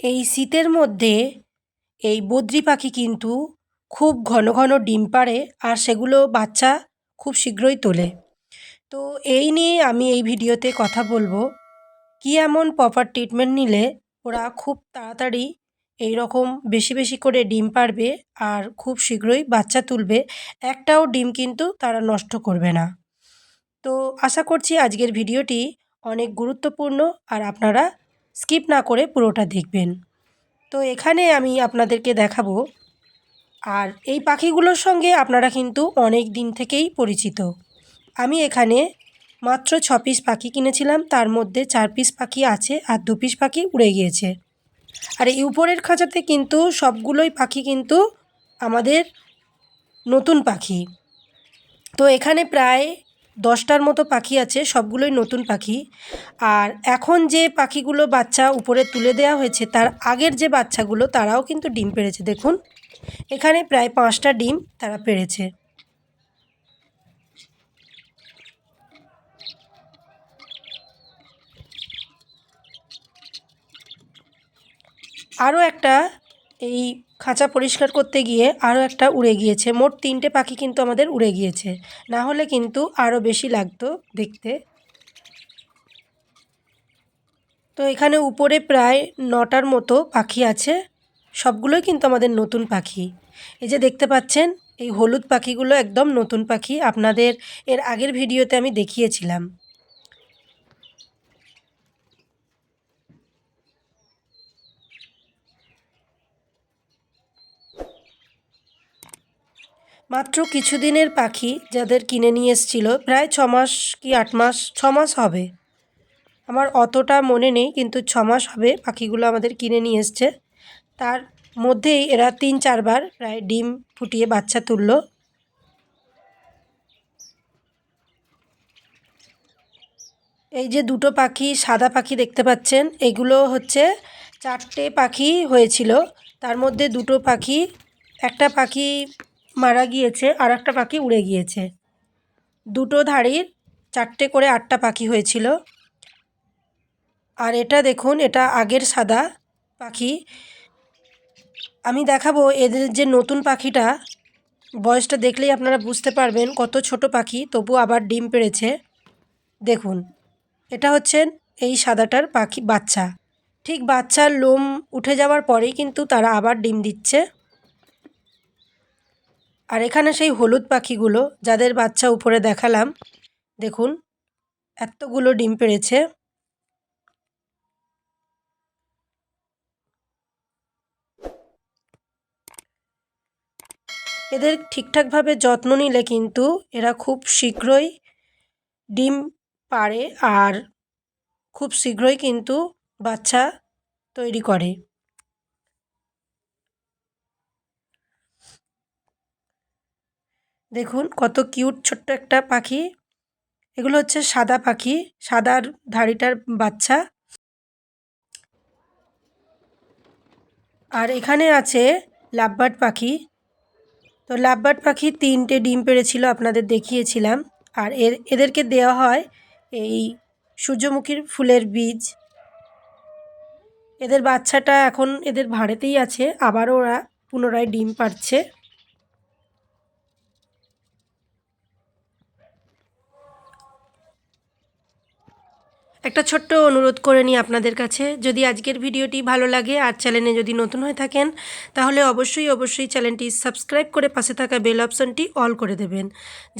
এই শীতের মধ্যে এই বদ্রি পাখি কিন্তু খুব ঘন ঘন ডিম পাড়ে আর সেগুলো বাচ্চা খুব শীঘ্রই তোলে। তো এই নিয়ে আমি এই ভিডিওতে কথা বলব। কী এমন প্রপার ট্রিটমেন্ট নিলে ওরা খুব তাড়াতাড়ি এই রকম বেশি বেশি করে ডিম পাড়বে আর খুব শীঘ্রই বাচ্চা তুলবে, একটাও ডিম কিন্তু তারা নষ্ট করবে না। তো আশা করছি আজকের ভিডিওটি অনেক গুরুত্বপূর্ণ আর আপনারা স্কিপ না করে পুরোটা দেখবেন। তো এখানে আমি আপনাদেরকে দেখাবো। আর এই পাখিগুলোর সঙ্গে আপনারা কিন্তু অনেক দিন থেকেই পরিচিত। আমি এখানে মাত্র ছ পিস পাখি কিনেছিলাম, তার মধ্যে চার পিস পাখি আছে আর দু পিস পাখি উড়ে গিয়েছে। আর এই উপরের খাঁচাতে কিন্তু সবগুলোই পাখি কিন্তু আমাদের নতুন পাখি। তো এখানে প্রায় দশটার মতো পাখি আছে, সবগুলোই নতুন পাখি। আর এখন যে পাখিগুলো বাচ্চা উপরে তুলে দেওয়া হয়েছে, তার আগের যে বাচ্চাগুলো, তারাও কিন্তু ডিম পেড়েছে। দেখুন, এখানে প্রায় পাঁচটা ডিম তারা পেড়েছে। আরও একটা এই খাঁচা পরিষ্কার করতে গিয়ে আরও একটা উড়ে গিয়েছে। মোট তিনটে পাখি কিন্তু আমাদের উড়ে গিয়েছে। না হলে কিন্তু আরও বেশি লাগতো দেখতে। তো এখানে উপরে প্রায় নটার মতো পাখি আছে। সবগুলোই কিন্তু আমাদের নতুন পাখি। এই যে দেখতে পাচ্ছেন, এই হলুদ পাখিগুলো একদম নতুন পাখি। আপনাদের এর আগের ভিডিওতে আমি দেখিয়েছিলাম। মাত্র কিছুদিনের পাখি যাদের কিনে নিয়ে এসেছিল, প্রায় ছ মাস কি আট মাস, ছ মাস হবে। আমার অতটা মনে নেই, কিন্তু ছ মাস হবে পাখিগুলো আমাদের কিনে নিয়ে এসছে। তার মধ্যেই এরা তিন চারবার প্রায় ডিম ফুটিয়ে বাচ্চা তুললো। এই যে দুটো পাখি, সাদা পাখি দেখতে পাচ্ছেন, এগুলো হচ্ছে চারটে পাখি হয়েছিল। তার মধ্যে দুটো পাখি, একটা পাখি মারা গিয়েছে আর একটা পাখি উড়ে গিয়েছে। দুটো ধাড়ির চারটে করে আটটা পাখি হয়েছিল। আর এটা দেখুন, এটা আগের সাদা পাখি। আমি দেখাবো এদের যে নতুন পাখিটা, বয়সটা দেখলেই আপনারা বুঝতে পারবেন কত ছোট পাখি তবু আবার ডিম পেড়েছে। দেখুন, এটা হচ্ছেন এই সাদাটার পাখি, বাচ্চা। ঠিক বাচ্চার লোম উঠে যাওয়ার পরেই কিন্তু তারা আবার ডিম দিচ্ছে। আর এখানে সেই হলুদ পাখিগুলো, যাদের বাচ্চা উপরে দেখালাম, দেখুন, এতগুলো ডিম পেড়েছে। এদের ঠিকঠাকভাবে যত্ন নিলে কিন্তু এরা খুব শীঘ্রই ডিম পারে আর খুব শীঘ্রই কিন্তু বাচ্চা তৈরি করে। দেখুন, কত কিউট ছোট্ট একটা পাখি। এগুলো হচ্ছে সাদা পাখি, সাদার ধাড়িটার বাচ্চা। আর এখানে আছে লাভবার্ড পাখি। তো লাভবার্ড পাখি তিনটে ডিম পেড়েছিল, আপনাদের দেখিয়েছিলাম। আর এর, এদেরকে দেওয়া হয় এই সূর্যমুখীর ফুলের বীজ। এদের বাচ্চাটা এখন এদের ভাড়েতেই আছে আবারও ওরা পুনরায় ডিম পাড়ছে। একটা ছোট্ট অনুরোধ করে নিই আপনাদের কাছে। যদি আজকের ভিডিওটি ভালো লাগে আর চ্যানেলে যদি নতুন হয়ে থাকেন, তাহলে অবশ্যই অবশ্যই চ্যানেলটি সাবস্ক্রাইব করে পাশে থাকা বেল অপশনটি অল করে দেবেন,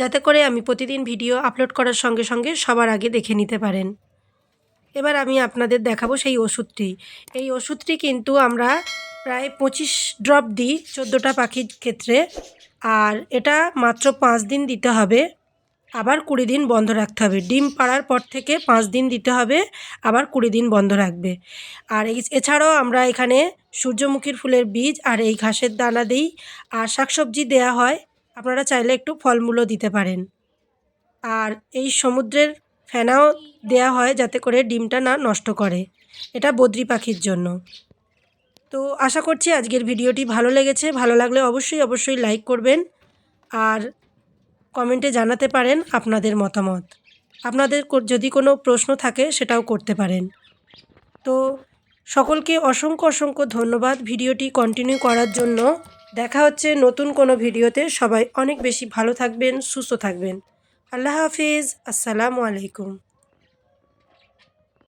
যাতে করে আমি প্রতিদিন ভিডিও আপলোড করার সঙ্গে সঙ্গে সবার আগে দেখে নিতে পারেন। এবার আমি আপনাদের দেখাবো সেই ওষুধটি। এই ওষুধটি কিন্তু আমরা প্রায় পঁচিশ ড্রপ দিই চোদ্দোটা পাখির ক্ষেত্রে, আর এটা মাত্র পাঁচ দিন দিতে হবে। আবার কুড়ি দিন বন্ধ রাখতে হবে। ডিম পাড়ার পর থেকে পাঁচ দিন দিতে হবে, আবার কুড়ি দিন বন্ধ রাখবে। আর এই এছাড়াও আমরা এখানে সূর্যমুখীর ফুলের বীজ আর এই ঘাসের দানা দিই আর শাকসবজি দেয়া হয়। আপনারা চাইলে একটু ফলমূলও দিতে পারেন। আর এই সমুদ্রের ফেনাও দেয়া হয় যাতে করে ডিমটা না নষ্ট করে। এটা বদ্রি পাখির জন্য। তো আশা করছি আজকের ভিডিওটি ভালো লেগেছে। ভালো লাগলে অবশ্যই অবশ্যই লাইক করবেন। আর কমেন্টে জানাতে পারেন আপনাদের মতামত। আপনাদের যদি কোনো প্রশ্ন থাকে সেটাও করতে পারেন। তো সকলকে অসংখ্য অসংখ্য ধন্যবাদ ভিডিওটি কন্টিনিউ করার জন্য। দেখা হচ্ছে নতুন কোনো ভিডিওতে। সবাই অনেক বেশি ভালো থাকবেন, সুস্থ থাকবেন। আল্লাহ হাফিজ। আসসালামু আলাইকুম।